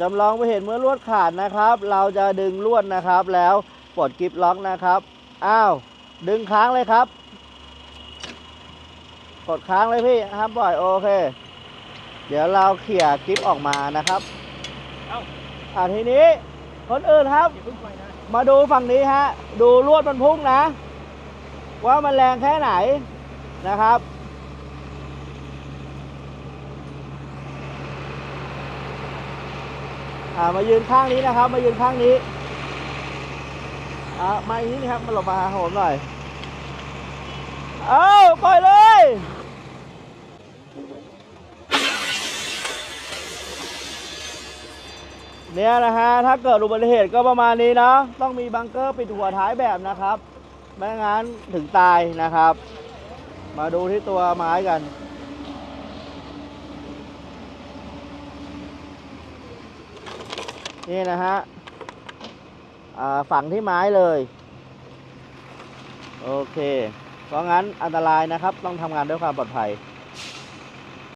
จำลองไปเห็นเมื่อลวดขาดนะครับ เราจะดึงลวดนะครับ แล้วปลดกิฟล็อกนะครับอ้าวดึงค้างเลยครับ กดค้างเลยพี่ห้ามปล่อยโอเค เดี๋ยวเราเขี่ยกิฟออกมานะครับเอ้าอ่าทีนี้คนอื่นครับ มาดูฝั่งนี้ฮะ ดูลวดมันพุ่งนะ ว่ามันแรงแค่ไหนนะครับ อ่ามายืนข้างนี้นะครับ มายืนข้างนี้อ่ามาอย่างนี้นะครับมาหลบมาหาผมหน่อยเอาปล่อยเลยเนี่ยนะฮะถ้าเกิดอุบัติเหตุก็ประมาณนี้เนาะต้องมีบังเกอร์ปิดหัวท้ายแบบนะครับ ไม่งั้นถึงตายนะครับ มาดูที่ตัวไม้กัน นี่นะฮะฝังที่ไม้เลย โอเค เพราะงั้นอันตรายนะครับ ต้องทำงานด้วยความปลอดภัย